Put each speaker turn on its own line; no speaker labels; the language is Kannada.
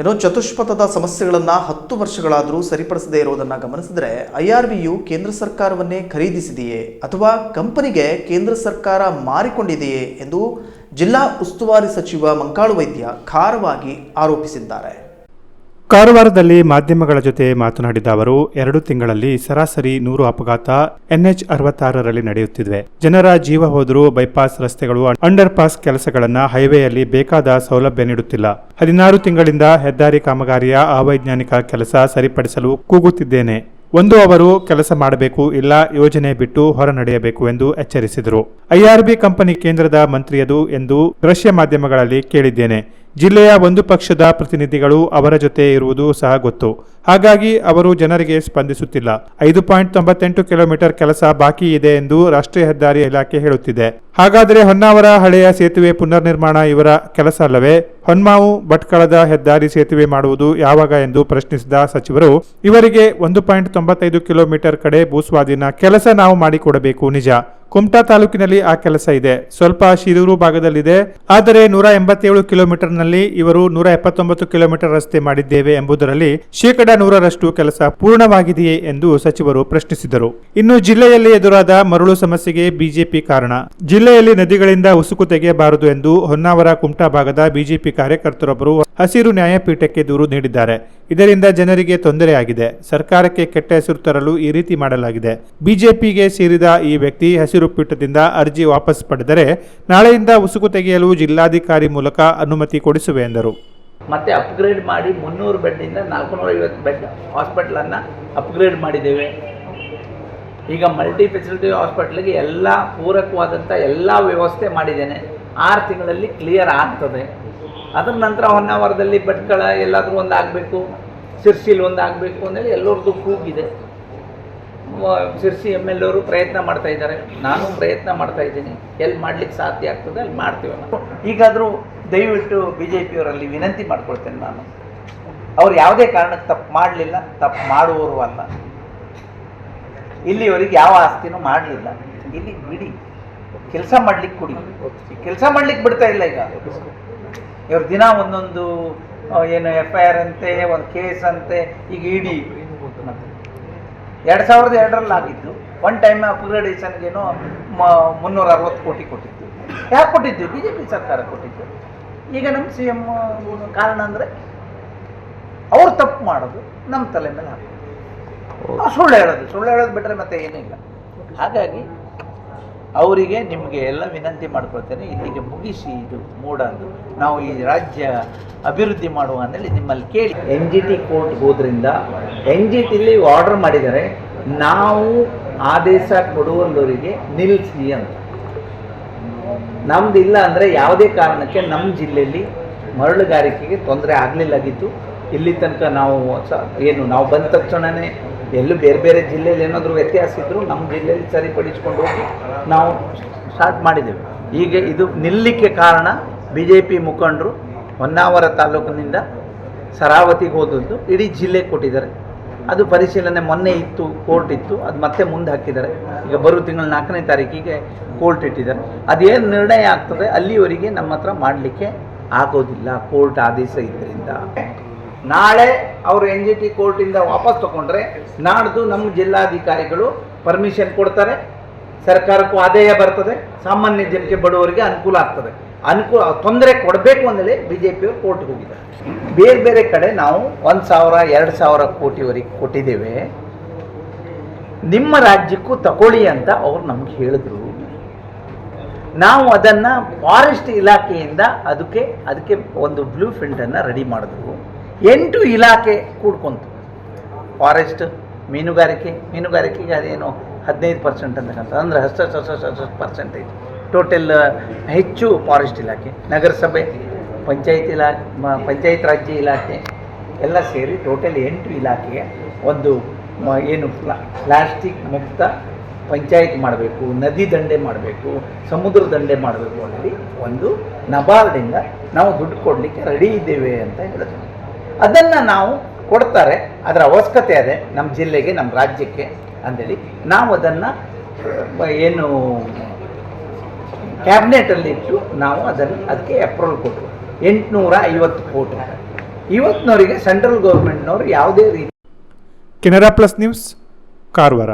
ಏನೋ ಚತುಷ್ಪಥದ ಸಮಸ್ಯೆಗಳನ್ನು ಹತ್ತು ವರ್ಷಗಳಾದರೂ ಸರಿಪಡಿಸದೇ ಇರೋದನ್ನು ಗಮನಿಸಿದರೆ ಐ ಆರ್ ಬಿಯು ಕೇಂದ್ರ ಸರ್ಕಾರವನ್ನೇ ಖರೀದಿಸಿದೆಯೇ ಅಥವಾ ಕಂಪನಿಗೆ ಕೇಂದ್ರ ಸರ್ಕಾರ ಮಾರಿಕೊಂಡಿದೆಯೇ ಎಂದು ಜಿಲ್ಲಾ ಉಸ್ತುವಾರಿ ಸಚಿವ ಮಂಕಾಳು ವೈದ್ಯ ಖಾರವಾಗಿ ಆರೋಪಿಸಿದ್ದಾರೆ.
ಕಾರವಾರದಲ್ಲಿ ಮಾಧ್ಯಮಗಳ ಜೊತೆ ಮಾತನಾಡಿದ ಅವರು, ಎರಡು ತಿಂಗಳಲ್ಲಿ ಸರಾಸರಿ ನೂರು ಅಪಘಾತ ಎನ್ಎಚ್ ಅರವತ್ತಾರರಲ್ಲಿ ನಡೆಯುತ್ತಿದೆ. ಜನರ ಜೀವ ಹೋದರೂ ಬೈಪಾಸ್ ರಸ್ತೆಗಳು ಅಂಡರ್ ಪಾಸ್ ಕೆಲಸಗಳನ್ನ ಹೈವೇಯಲ್ಲಿ ಬೇಕಾದ ಸೌಲಭ್ಯ ನೀಡುತ್ತಿಲ್ಲ. ಹದಿನಾರು ತಿಂಗಳಿಂದ ಹೆದ್ದಾರಿ ಕಾಮಗಾರಿಯ ಅವೈಜ್ಞಾನಿಕ ಕೆಲಸ ಸರಿಪಡಿಸಲು ಕೂಗುತ್ತಿದ್ದೇನೆ. ಒಂದು ಅವರು ಕೆಲಸ ಮಾಡಬೇಕು, ಇಲ್ಲ ಯೋಜನೆ ಬಿಟ್ಟು ಹೊರ ನಡೆಯಬೇಕು ಎಂದು ಎಚ್ಚರಿಸಿದರು. ಐಆರ್ಬಿ ಕಂಪನಿ ಕೇಂದ್ರದ ಮಂತ್ರಿಯದು ಎಂದು ದೃಶ್ಯ ಮಾಧ್ಯಮಗಳಲ್ಲಿ ಕೇಳಿದ್ದೇನೆ. ಜಿಲ್ಲೆಯ ಒಂದು ಪಕ್ಷದ ಪ್ರತಿನಿಧಿಗಳು ಅವರ ಜೊತೆ ಇರುವುದು ಸಹ ಗೊತ್ತು. ಹಾಗಾಗಿ ಅವರು ಜನರಿಗೆ ಸ್ಪಂದಿಸುತ್ತಿಲ್ಲ. ಐದು ಪಾಯಿಂಟ್ ತೊಂಬತ್ತೆಂಟು ಕಿಲೋಮೀಟರ್ ಕೆಲಸ ಬಾಕಿ ಇದೆ ಎಂದು ರಾಷ್ಟ್ರೀಯ ಹೆದ್ದಾರಿ ಇಲಾಖೆ ಹೇಳುತ್ತಿದೆ. ಹಾಗಾದರೆ ಹೊನ್ನಾವರ ಹಳೆಯ ಸೇತುವೆ ಪುನರ್ನಿರ್ಮಾಣ ಇವರ ಕೆಲಸ ಅಲ್ಲವೇ? ಹೊನ್ಮಾವು, ಭಟ್ಕಳದ ಹೆದ್ದಾರಿ ಸೇತುವೆ ಮಾಡುವುದು ಯಾವಾಗ ಎಂದು ಪ್ರಶ್ನಿಸಿದ ಸಚಿವರು, ಇವರಿಗೆ ಒಂದು ಪಾಯಿಂಟ್ ತೊಂಬತ್ತೈದು ಕಿಲೋಮೀಟರ್ ಕಡೆ ಭೂಸ್ವಾಧೀನ ಕೆಲಸ ನಾವು ಮಾಡಿಕೊಡಬೇಕು ನಿಜ. ಕುಮಟಾ ತಾಲೂಕಿನಲ್ಲಿ ಆ ಕೆಲಸ ಇದೆ. ಸ್ವಲ್ಪ ಶಿರೂರು ಭಾಗದಲ್ಲಿದೆ. ಆದರೆ ನೂರ ಎಂಬತ್ತೇಳು ಕಿಲೋಮೀಟರ್ನಲ್ಲಿ ಇವರು ನೂರ ಎಪ್ಪತ್ತೊಂಬತ್ತು ಕಿಲೋಮೀಟರ್ ರಸ್ತೆ ಮಾಡಿದ್ದೇವೆ ಎಂಬುದರಲ್ಲಿ ಶೇಕಡ ನೂರರಷ್ಟು ಕೆಲಸ ಪೂರ್ಣವಾಗಿದೆಯೇ ಎಂದು ಸಚಿವರು ಪ್ರಶ್ನಿಸಿದರು. ಇನ್ನು ಜಿಲ್ಲೆಯಲ್ಲಿ ಎದುರಾದ ಮರಳು ಸಮಸ್ಯೆಗೆ ಬಿಜೆಪಿ ಕಾರಣ. ಜಿಲ್ಲೆಯಲ್ಲಿ ನದಿಗಳಿಂದ ಉಸುಕು ತೆಗೆಯಬಾರದು ಎಂದು ಹೊನ್ನಾವರ ಕುಮಟಾ ಭಾಗದ ಬಿಜೆಪಿ ಕಾರ್ಯಕರ್ತರೊಬ್ಬರು ಹಸಿರು ನ್ಯಾಯಪೀಠಕ್ಕೆ ದೂರು ನೀಡಿದ್ದಾರೆ. ಇದರಿಂದ ಜನರಿಗೆ ತೊಂದರೆಯಾಗಿದೆ. ಸರ್ಕಾರಕ್ಕೆ ಕೆಟ್ಟ ಹೆಸರು ತರಲು ಈ ರೀತಿ ಮಾಡಲಾಗಿದೆ. ಬಿಜೆಪಿಗೆ ಸೇರಿದ ಈ ವ್ಯಕ್ತಿ ಹಸಿರು ಪೀಠದಿಂದ ಅರ್ಜಿ ವಾಪಸ್ ಪಡೆದರೆ ನಾಳೆಯಿಂದ ಉಸುಕು ತೆಗೆಯಲು ಜಿಲ್ಲಾಧಿಕಾರಿ ಮೂಲಕ ಅನುಮತಿ ಕೊಡಿಸುವೆ ಎಂದರು.
ಮತ್ತೆ ಅಪ್ಗ್ರೇಡ್ ಮಾಡಿ ಮುನ್ನೂರು ಬೆಡ್ಡಿಂದ ನಾಲ್ಕುನೂರ ಐವತ್ತು ಬೆಡ್ ಹಾಸ್ಪಿಟ್ಲನ್ನು ಅಪ್ಗ್ರೇಡ್ ಮಾಡಿದ್ದೇವೆ. ಈಗ ಮಲ್ಟಿ ಫೆಸಿಲಿಟಿ ಹಾಸ್ಪಿಟ್ಲಿಗೆ ಎಲ್ಲ ಪೂರಕವಾದಂಥ ಎಲ್ಲ ವ್ಯವಸ್ಥೆ ಮಾಡಿದ್ದೇನೆ. ಆರು ತಿಂಗಳಲ್ಲಿ ಕ್ಲಿಯರ್ ಆಗ್ತದೆ. ಅದರ ನಂತರ ಹೊನ್ನಾವರದಲ್ಲಿ ಬೆಡ್ಗಳ ಎಲ್ಲಾದರೂ ಒಂದು ಆಗಬೇಕು ಸಿರ್ಸಿಲ್ ಒಂದು ಆಗಬೇಕು ಅಂದೇಳಿ ಎಲ್ಲರದ್ದು ಕೂಗಿದೆ. ಸಿರ್ಸಿ ಎಂ ಎಲ್ ಅವರು ಪ್ರಯತ್ನ ಮಾಡ್ತಾ ಇದ್ದಾರೆ. ನಾನು ಪ್ರಯತ್ನ ಮಾಡ್ತಾ ಇದ್ದೀನಿ. ಎಲ್ಲಿ ಮಾಡ್ಲಿಕ್ಕೆ ಸಾಧ್ಯ ಆಗ್ತದೆ ಅಲ್ಲಿ ಮಾಡ್ತೀವಿ ಈಗಾದರೂ ದಯವಿಟ್ಟು ಬಿ ಜೆ ಪಿಯವರಲ್ಲಿ ವಿನಂತಿ ಮಾಡ್ಕೊಳ್ತೇನೆ ನಾನು. ಅವ್ರು ಯಾವುದೇ ಕಾರಣಕ್ಕೆ ತಪ್ಪು ಮಾಡಲಿಲ್ಲ, ತಪ್ಪು ಮಾಡುವವರು ಅಲ್ಲ. ಇಲ್ಲಿವರೆಗೆ ಯಾವ ಆಸ್ತಿನೂ ಮಾಡಲಿಲ್ಲ. ಇಲ್ಲಿ ಬಿಡಿ. ಕೆಲಸ ಮಾಡ್ಲಿಕ್ಕೆ ಕೊಡಿ. ಕೆಲಸ ಮಾಡ್ಲಿಕ್ಕೆ ಬಿಡ್ತಾ ಇಲ್ಲ ಈಗ. ಇವ್ರು ದಿನ ಒಂದೊಂದು ಏನು ಎಫ್ ಐ ಆರ್ ಅಂತೆ, ಒಂದು ಕೇಸ್ ಅಂತೆ, ಈಗ ಇಡಿ ಎರಡು ಸಾವಿರದ ಎರಡರಲ್ಲಿ ಆಗಿದ್ದು ಒನ್ ಟೈಮ್ ಅಪ್ಗ್ರೇಡೇಷನ್ಗೇನೋ ಮುನ್ನೂರ ಅರವತ್ತು ಕೋಟಿ ಕೊಟ್ಟಿತ್ತು ಯಾಕೆ ಕೊಟ್ಟಿದ್ದು? ಬಿ ಜೆ ಪಿ ಸರ್ಕಾರ ಕೊಟ್ಟಿದ್ದು. ಈಗ ನಮ್ಮ ಸಿ ಎಂ ಕಾರಣ ಅಂದರೆ ಅವ್ರು ತಪ್ಪು ಮಾಡೋದು ನಮ್ಮ ತಲೆ ಮೇಲೆ ಹಾಕೋದು. ಸುಳ್ಳು ಹೇಳೋದು. ಸುಳ್ಳು ಹೇಳೋದು ಬಿಟ್ಟರೆ ಮತ್ತೆ ಏನೂ ಇಲ್ಲ. ಹಾಗಾಗಿ ಅವರಿಗೆ ನಿಮಗೆ ಎಲ್ಲ ವಿನಂತಿ ಮಾಡ್ಕೊಳ್ತೇನೆ. ಇಲ್ಲಿಗೆ ಮುಗಿಸಿ ಇದು ಮೂಡೋದು ನಾವು ಈ ರಾಜ್ಯ ಅಭಿವೃದ್ಧಿ ಮಾಡುವ ಅಂದೇಳಿ ನಿಮ್ಮಲ್ಲಿ ಕೇಳಿ. ಎನ್ ಜಿ ಟಿ ಕೋರ್ಟ್ ಹೋದ್ರಿಂದ ಎನ್ ಟಿಲಿ ಆರ್ಡರ್ ಮಾಡಿದರೆ ನಾವು ಆದೇಶ ಕೊಡುವವರಿಗೆ ನಿಲ್ಲಿಸಿ ಅಂತ. ನಮ್ದು ಇಲ್ಲ ಅಂದರೆ ಯಾವುದೇ ಕಾರಣಕ್ಕೆ ನಮ್ಮ ಜಿಲ್ಲೆಯಲ್ಲಿ ಮರಳುಗಾರಿಕೆಗೆ ತೊಂದರೆ ಆಗಲಿಲ್ಲಾಗಿತ್ತು. ಇಲ್ಲಿ ತನಕ ನಾವು ಏನು, ನಾವು ಬಂದ ತಕ್ಷಣವೇ ಎಲ್ಲೂ ಬೇರೆ ಬೇರೆ ಜಿಲ್ಲೆಯಲ್ಲಿ ಏನಾದರೂ ವ್ಯತ್ಯಾಸ ಇದ್ದರೂ ನಮ್ಮ ಜಿಲ್ಲೆಯಲ್ಲಿ ಸರಿಪಡಿಸ್ಕೊಂಡು ಹೋಗಿ ನಾವು ಸ್ಟಾರ್ಟ್ ಮಾಡಿದ್ದೇವೆ ಈಗ ಇದು ನಿಲ್ಲಿಕ್ಕೆ ಕಾರಣ ಬಿ ಜೆ ಪಿ ಮುಖಂಡರು ಹೊನ್ನಾವರ ತಾಲೂಕಿನಿಂದ ಸರಾವತಿಗೆ ಹೋದದ್ದು ಇಡೀ ಜಿಲ್ಲೆ ಕೊಟ್ಟಿದ್ದಾರೆ. ಅದು ಪರಿಶೀಲನೆ ಮೊನ್ನೆ ಇತ್ತು ಕೋರ್ಟ್ ಇತ್ತು, ಅದು ಮತ್ತೆ ಮುಂದೆ ಹಾಕಿದ್ದಾರೆ. ಈಗ ಬರುವ ತಿಂಗಳ ನಾಲ್ಕನೇ ತಾರೀಕಿಗೆ ಕೋರ್ಟ್ ಇಟ್ಟಿದ್ದಾರೆ. ಅದೇನು ನಿರ್ಣಯ ಆಗ್ತದೆ ಅಲ್ಲಿವರೆಗೆ ನಮ್ಮ ಹತ್ರ ಮಾಡಲಿಕ್ಕೆ ಆಗೋದಿಲ್ಲ ಕೋರ್ಟ್ ಆದೇಶ ಇದರಿಂದ. ನಾಳೆ ಅವರು ಎನ್ ಜಿ ಟಿ ಕೋರ್ಟಿಂದ ವಾಪಸ್ ತಗೊಂಡ್ರೆ ನಾಡ್ದು ನಮ್ಮ ಜಿಲ್ಲಾಧಿಕಾರಿಗಳು ಪರ್ಮಿಷನ್ ಕೊಡ್ತಾರೆ. ಸರ್ಕಾರಕ್ಕೂ ಆದಾಯ ಬರ್ತದೆ. ಸಾಮಾನ್ಯ ಜನಕ್ಕೆ ಬಡವರಿಗೆ ಅನುಕೂಲ ಆಗ್ತದೆ. ಅನುಕೂಲ, ತೊಂದರೆ ಕೊಡಬೇಕು ಅಂದಲೇ ಬಿ ಜೆ ಪಿಯವರು ಕೋರ್ಟ್ಗೆ ಹೋಗಿದ್ದಾರೆ. ಬೇರೆ ಬೇರೆ ಕಡೆ ನಾವು ಒಂದು ಸಾವಿರ, ಎರಡು ಸಾವಿರ ಕೋಟಿವರೆಗೆ ಕೊಟ್ಟಿದ್ದೇವೆ. ನಿಮ್ಮ ರಾಜ್ಯಕ್ಕೂ ತಗೊಳ್ಳಿ ಅಂತ ಅವ್ರು ನಮ್ಗೆ ಹೇಳಿದ್ರು. ನಾವು ಅದನ್ನು ಫಾರೆಸ್ಟ್ ಇಲಾಖೆಯಿಂದ ಅದಕ್ಕೆ ಅದಕ್ಕೆ ಒಂದು ಬ್ಲೂ ಪ್ರಿಂಟನ್ನು ರೆಡಿ ಮಾಡಿದ್ರು. ಎಂಟು ಇಲಾಖೆ ಕೂಡ್ಕೊಂತು. ಫಾರೆಸ್ಟ್ ಮೀನುಗಾರಿಕೆ, ಮೀನುಗಾರಿಕೆಗೆ ಅದೇನು ಹದಿನೈದು ಪರ್ಸೆಂಟ್ ಅಂತಕ್ಕಂಥ ಅಂದರೆ ಹತ್ತು ಹತ್ತು ಪರ್ಸೆಂಟೇಜ್ ಟೋಟಲ್ ಹೆಚ್ಚು ಫಾರೆಸ್ಟ್ ಇಲಾಖೆ, ನಗರಸಭೆ, ಪಂಚಾಯತ್ ಇಲಾಖೆ ಪಂಚಾಯತ್ ರಾಜ್ಯ ಇಲಾಖೆ ಎಲ್ಲ ಸೇರಿ ಟೋಟಲ್ ಎಂಟು ಇಲಾಖೆಗೆ ಒಂದು ಏನು ಪ್ಲಾ, ಪ್ಲಾಸ್ಟಿಕ್ ಮುಕ್ತ ಪಂಚಾಯತ್ ಮಾಡಬೇಕು, ನದಿ ದಂಡೆ ಮಾಡಬೇಕು, ಸಮುದ್ರ ದಂಡೆ ಮಾಡಬೇಕು ಅನ್ನೋದು ಒಂದು ನಬಾರ್ಡಿಂದ ನಾವು ದುಡ್ಡು ಕೊಡಲಿಕ್ಕೆ ರೆಡಿ ಇದ್ದೇವೆ ಅಂತ ಹೇಳಿದ್ರು ಅದನ್ನು ನಾವು ಕೊಡ್ತಾರೆ, ಅದರ ಅವಶ್ಯಕತೆ ಅದೇ ನಮ್ಮ ಜಿಲ್ಲೆಗೆ, ನಮ್ಮ ರಾಜ್ಯಕ್ಕೆ ಅಂಥೇಳಿ ನಾವು ಅದನ್ನು ಏನು ಕ್ಯಾಬಿನೆಟಲ್ಲಿ ಇಟ್ಟು ನಾವು ಅದನ್ನು ಅದಕ್ಕೆ ಅಪ್ರೂವಲ್ ಕೊಟ್ಟರು. ಎಂಟುನೂರ ಐವತ್ತು ಕೋಟಿ. ಇವತ್ತಿನವರಿಗೆ ಸೆಂಟ್ರಲ್ ಗೌರ್ಮೆಂಟ್ನವರು ಯಾವುದೇ ರೀತಿ
ಕೆನರಾ ಪ್ಲಸ್ ನ್ಯೂಸ್, ಕಾರವಾರ.